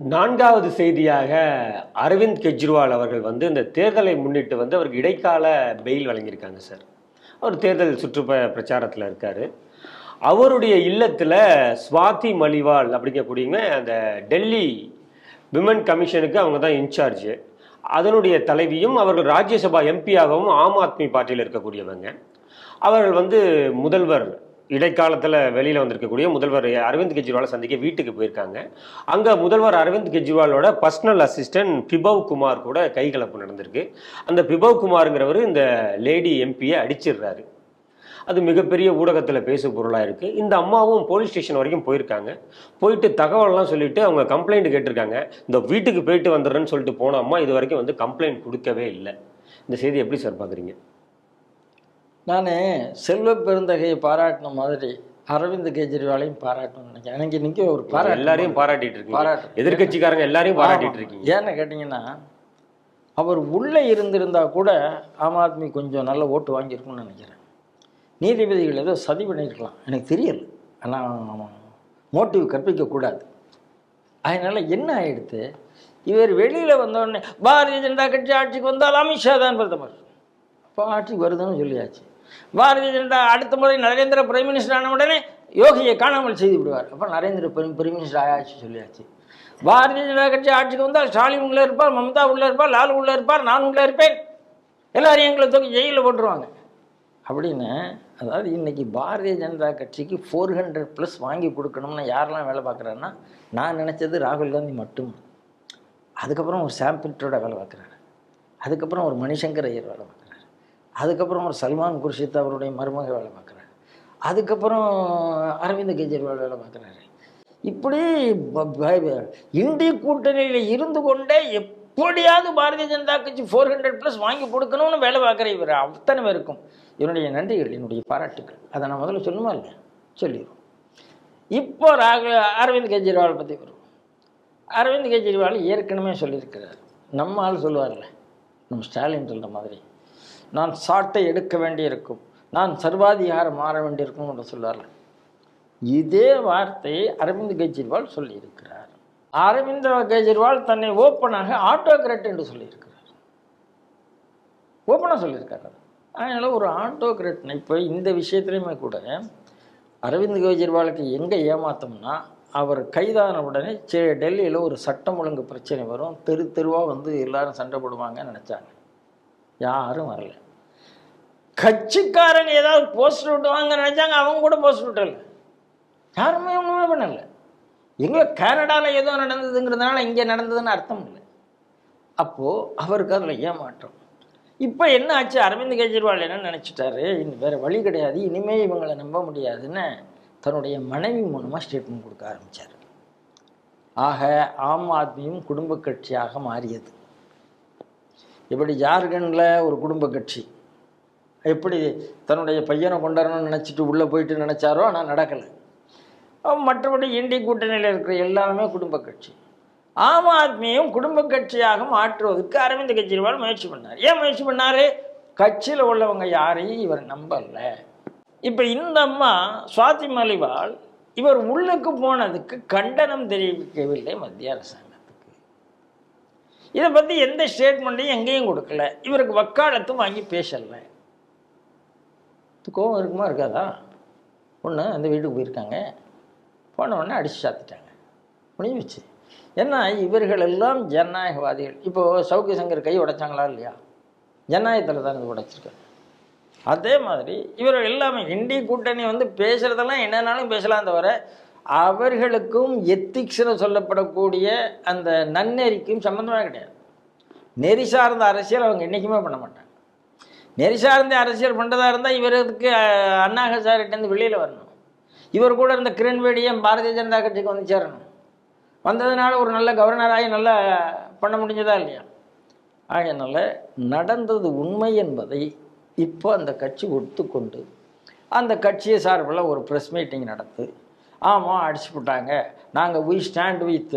நான்காவது செய்தியாக அரவிந்த் கெஜ்ரிவால் அவர்கள் வந்து இந்த தேர்தலை முன்னிட்டு வந்து அவருக்கு இடைக்கால பெயில் வழங்கியிருக்காங்க சார். அவர் தேர்தல் சுற்றுப்ப பிரச்சாரத்தில் இருக்கார். அவருடைய இல்லத்தில் ஸ்வாதி மலிவால் அப்படிங்கக்கூடியவங்க அந்த டெல்லி விமன் கமிஷனுக்கு அவங்க தான் இன்சார்ஜ். அதனுடைய தலைவியும் அவர்கள் ராஜ்யசபா எம்பியாகவும் ஆம் ஆத்மி பார்ட்டியில் இருக்கக்கூடியவங்க. அவர்கள் வந்து முதல்வர் இடைக்காலத்தில் வெளியில் வந்திருக்கக்கூடிய முதல்வர் அரவிந்த் கெஜ்ரிவாலை சந்திக்க வீட்டுக்கு போயிருக்காங்க. அங்கே முதல்வர் அரவிந்த் கெஜ்ரிவாலோட பர்சனல் அசிஸ்டன்ட் பிபவ் குமார் கூட கைகலப்பு நடந்திருக்கு. அந்த பிபவ் குமாருங்கிறவர் இந்த லேடி எம்பியை அடிச்சிடுறாரு. அது மிகப்பெரிய ஊடகத்தில் பேசு பொருளாக இருக்குது இந்த அம்மாவும் போலீஸ் ஸ்டேஷன் வரைக்கும் போயிருக்காங்க. போயிட்டு தகவல்லாம் சொல்லிட்டு அவங்க கம்ப்ளைண்ட் கேட்டிருக்காங்க. இந்த வீட்டுக்கு போயிட்டு வந்துடுறேன்னு சொல்லிட்டு போன அம்மா இது வரைக்கும் வந்து கம்ப்ளைண்ட் கொடுக்கவே இல்லை. இந்த செய்தி எப்படி சார் பார்க்குறீங்க நான் செல்வ பெருந்தகையை பாராட்டின மாதிரி அரவிந்த் கெஜ்ரிவாலையும் பாராட்டணும்னு நினைக்கிறேன். எனக்கு இன்னைக்கு ஒரு பாராட்டு எல்லாரையும் பாராட்டிட்டு இருக்கீங்க. பாராட்டு. எதிர்க்கட்சிக்காரங்க எல்லாரையும் பாராட்டிட்டு. இருக்கீங்க. ஏன்னு கேட்டிங்கன்னா அவர் உள்ளே இருந்திருந்தா கூட ஆம் ஆத்மி கொஞ்சம் நல்ல ஓட்டு வாங்கியிருக்கும்னு நினைக்கிறேன். நீதிபதிகள் ஏதோ சதி பண்ணியிருக்கலாம். எனக்கு தெரியல. ஆனால் மோட்டிவ் கற்பிக்கக்கூடாது. அதனால் என்ன ஆயிடுத்து? இவர் வெளியில் வந்தோடனே பாரதிய ஜனதா கட்சி ஆட்சிக்கு வந்தால் அமித்ஷா தான் பிரதமர். அப்போ ஆட்சிக்கு வருதுன்னு சொல்லியாச்சு. பாரதிய ஜனதா அடுத்த முறை நரேந்திர பிரைம் மினிஸ்டர் ஆன உடனே யோகியை காணாமல் செய்து விடுவார். அப்போ நரேந்திர பிரைம் பிரைம் மினிஸ்டர் ஆயாச்சு சொல்லியாச்சு. பாரதிய ஜனதா கட்சி ஆட்சிக்கு வந்தால் ஸ்டாலின் உள்ளே இருப்பார் மம்தா உள்ளே இருப்பார் லாலு உள்ளே இருப்பார் நான் உள்ளே இருப்பேன். எல்லாரும் எங்களை தூக்கி ஜெயிலில் போட்டுருவாங்க. அப்படின்னு அதாவது இன்னைக்கு பாரதிய ஜனதா கட்சிக்கு ஃபோர் ஹண்ட்ரட் ப்ளஸ் வாங்கி கொடுக்கணும்னு யாரெல்லாம் வேலை பார்க்குறாருன்னா நான் நினச்சது ராகுல் காந்தி மட்டும். அதுக்கப்புறம் ஒரு சாம்பிட்டோட வேலை பார்க்குறாரு. அதுக்கப்புறம் ஒரு மணிசங்கர் ஐயர் வேலை பார்க்குறாரு. அதுக்கப்புறம் ஒரு சல்மான் குர்ஷித் அவருடைய மருமக வேலை பார்க்குறாரு. அதுக்கப்புறம் அரவிந்த் கெஜ்ரிவால் வேலை பார்க்குறாரு. இப்படி இந்திய கூட்டணியில் இருந்து கொண்டே எப்படியாவது பாரதிய ஜனதா கட்சி ஃபோர் ஹண்ட்ரட் ப்ளஸ் வாங்கி கொடுக்கணும்னு வேலை பார்க்குற இவர் அத்தனை பேருக்கும் என்னுடைய நன்றிகள் என்னுடைய பாராட்டுகள் அதை நான் முதல்ல சொல்லுமா இல்லையா? சொல்லிடுவோம். இப்போ ராகு அரவிந்த் கெஜ்ரிவால் பற்றி வருவோம். அரவிந்த் கெஜ்ரிவால் ஏற்கனவே சொல்லியிருக்கிறார். நம்ம ஆள் சொல்லுவார்ல நம்ம ஸ்டாலின் சொல்கிற மாதிரி. நான் சாட்டை எடுக்க வேண்டியிருக்கும். நான் சர்வாதிகாரம் மாற வேண்டியிருக்கும் என்று சொல்வார்கள். இதே வார்த்தையை அரவிந்த் கெஜ்ரிவால் சொல்லியிருக்கிறார். அரவிந்த் கெஜ்ரிவால் தன்னை ஓப்பனாக ஆட்டோகிராட் என்று சொல்லியிருக்கிறார். ஓப்பனாக சொல்லியிருக்காரு அதனால் ஒரு ஆட்டோகிராட் இப்போ இந்த விஷயத்துலையுமே கூட அரவிந்த் கெஜ்ரிவாலுக்கு எங்கே ஏமாத்தம்னா அவர் கைதான உடனே சே டெல்லியில் ஒரு சட்டம் ஒழுங்கு பிரச்சனை வரும். தெரு தெருவாக வந்து எல்லாரும் சண்டை போடுவாங்கன்னு நினச்சாங்க. யாரும் வரல. கட்சிக்காரங்க ஏதாவது போஸ்டர் விட்டுவாங்க நினச்சாங்க அவங்க கூட போஸ்டர் விட்டல யாருமே ஒன்றுமே பண்ணலை. எங்களை கனடாவில் ஏதோ நடந்ததுங்கிறதுனால இங்கே நடந்ததுன்னு அர்த்தம் இல்லை. அப்போது அவருக்கு அதில் ஏமாற்றம். இப்போ என்ன ஆச்சு? அரவிந்த் கெஜ்ரிவால் என்ன நினச்சிட்டாரு? இன்னும் வேறு வழி கிடையாது. இனிமேல் இவங்களை நம்ப முடியாதுன்னு தன்னுடைய மனைவி மூலமாக ஸ்டேட்மெண்ட் கொடுக்க ஆரம்பித்தார் ஆக ஆம் ஆத்மியும் குடும்ப கட்சியாக மாறியது. இப்படி ஜார்க்கண்டில் ஒரு குடும்ப கட்சி. எப்படி தன்னுடைய பையனை கொண்டாடணும்னு நினச்சிட்டு உள்ளே போயிட்டு நினச்சாரோ ஆனால் நடக்கலை. மற்றபடி இந்திய கூட்டணியில் இருக்கிற எல்லாமே குடும்ப கட்சி. ஆம் ஆத்மியும் குடும்ப கட்சியாக மாற்றுவதற்கு அரவிந்த் கெஜ்ரிவால் முயற்சி பண்ணார். ஏன் முயற்சி பண்ணார்? கட்சியில் உள்ளவங்க யாரையும் இவர் நம்பலை. இப்போ இந்த அம்மா சுவாதி மலிவால் இவர் உள்ளுக்கு போனதுக்கு கண்டனம் தெரிவிக்கவில்லை மத்திய அரசாங்கம். இதை பற்றி எந்த ஸ்டேட்மெண்ட்டையும் எங்கேயும் கொடுக்கல. இவருக்கு வக்காலத்தும் வாங்கி பேசலை. கோவம் இருக்குமா இருக்காதா? ஒன்று அந்த வீட்டுக்கு போயிருக்காங்க. போன உடனே அடித்து சாத்திட்டாங்க. முடிஞ்சிச்சு ஏன்னா இவர்கள் எல்லாம் ஜனநாயகவாதிகள். இப்போது சௌக்கிய சங்கர் கை உடைச்சாங்களா இல்லையா? ஜனநாயகத்தில் தான் இது உடைச்சிருக்காங்க அதே மாதிரி இவர்கள் எல்லாமே இந்திய கூட்டணி வந்து பேசுகிறதெல்லாம் என்னன்னாலும் பேசலாம் தவிர அவர்களுக்கும் எத்திக்ஸ்னு சொல்லப்படக்கூடிய அந்த நன்னெறிக்கும் சம்மந்தமாக கிடையாது. நெறி சார்ந்த அரசியல் அவங்க என்றைக்குமே பண்ண மாட்டாங்க. நெறி சார்ந்த அரசியல் பண்ணுறதா இருந்தால் இவருக்கு அஹ், அண்ணா ஹசாரிட்டேருந்து வெளியில் வரணும். இவர் கூட இந்த கிரண்பேடியும் பாரதிய ஜனதா கட்சிக்கு வந்து சேரணும். வந்ததுனால ஒரு நல்ல கவர்னராகி நல்லா பண்ண முடிஞ்சதா இல்லையா? ஆகையினால நடந்தது உண்மை என்பதை இப்போ அந்த கட்சி ஒத்துக்கொண்டு அந்த கட்சியை சார்பில் ஒரு ப்ரெஸ் மீட்டிங் நடத்து ஆமாம் அடிச்சு போட்டாங்க. நாங்கள் we stand with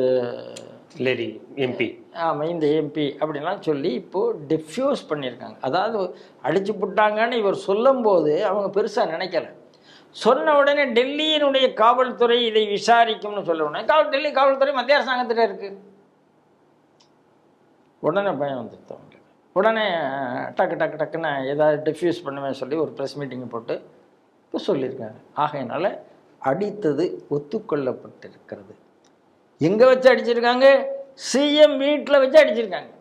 lady MP ஆமாம் இந்த எம்பி அப்படின்லாம் சொல்லி இப்போது டிஃப்யூஸ் பண்ணியிருக்காங்க அதாவது அடிச்சு போட்டாங்கன்னு இவர் சொல்லும்போது அவங்க பெருசாக நினைக்கல. சொன்ன உடனே டெல்லியினுடைய காவல்துறை இதை விசாரிக்கும்னு சொல்ல உடனே காவல் டெல்லி காவல்துறை மத்திய அரசாங்கத்திட்ட இருக்குது உடனே பயம் வந்துடுது அவங்களுக்கு. உடனே டக்கு டக்கு டக்குன்னு ஏதாவது டிஃப்யூஸ் பண்ணுவேன் சொல்லி ஒரு ப்ரெஸ் மீட்டிங்கை போட்டு இப்போ சொல்லியிருக்காங்க ஆகையினால அடித்தது ஒத்துக்கொள்ளப்பட்டிருக்கிறது. எங்கே வச்சு அடிச்சிருக்காங்க? சிஎம் வீட்டில் வச்சு அடிச்சிருக்காங்க.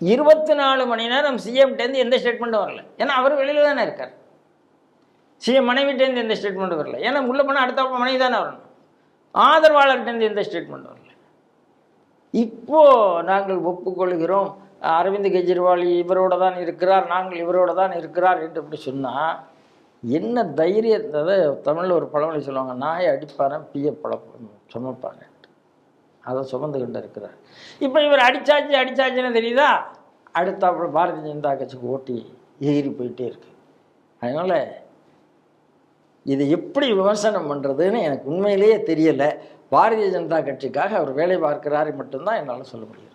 இருபத்தி நாலு மணி நேரம் சிஎம்கிட்டேருந்து எந்த ஸ்டேட்மெண்ட்டும் வரல. ஏன்னா அவர் வெளியில் தானே இருக்கார். சிஎம் மனைவிட்டேருந்து எந்த ஸ்டேட்மெண்ட்டும் வரல. ஏன்னா உள்ளே போனால் அடுத்த மனைவி தானே வரணும். ஆதரவாளர்கிட்டேருந்து எந்த ஸ்டேட்மெண்ட் வரல. இப்போது நாங்கள் ஒப்புக்கொள்கிறோம் அரவிந்த் கெஜ்ரிவால் இவரோட தான் இருக்கிறார் நாங்கள் இவரோட தான் இருக்கிறார் என்று இப்படி சொன்னால் என்ன தைரியம் அதாவது தமிழில் ஒரு பழமொழி சொல்லுவாங்க நாயை அடிப்பாரன் பிய பழப்ப சுமப்பாங்க அதை சுமந்து கொண்டு இருக்கிறார். இப்போ இவர் அடிச்சாச்சு அடிச்சாச்சுன்னு தெரியுதா? அடுத்தாப்புல பாரதிய ஜனதா கட்சிக்கு ஓட்டி எகிரி போயிட்டே இருக்கு. அதனால் இதை எப்படி விமர்சனம் பண்ணுறதுன்னு எனக்கு உண்மையிலேயே தெரியலை. பாரதிய ஜனதா கட்சிக்காக அவர் வேலை பார்க்கிறாரு மட்டும்தான் என்னால் சொல்ல முடியும்.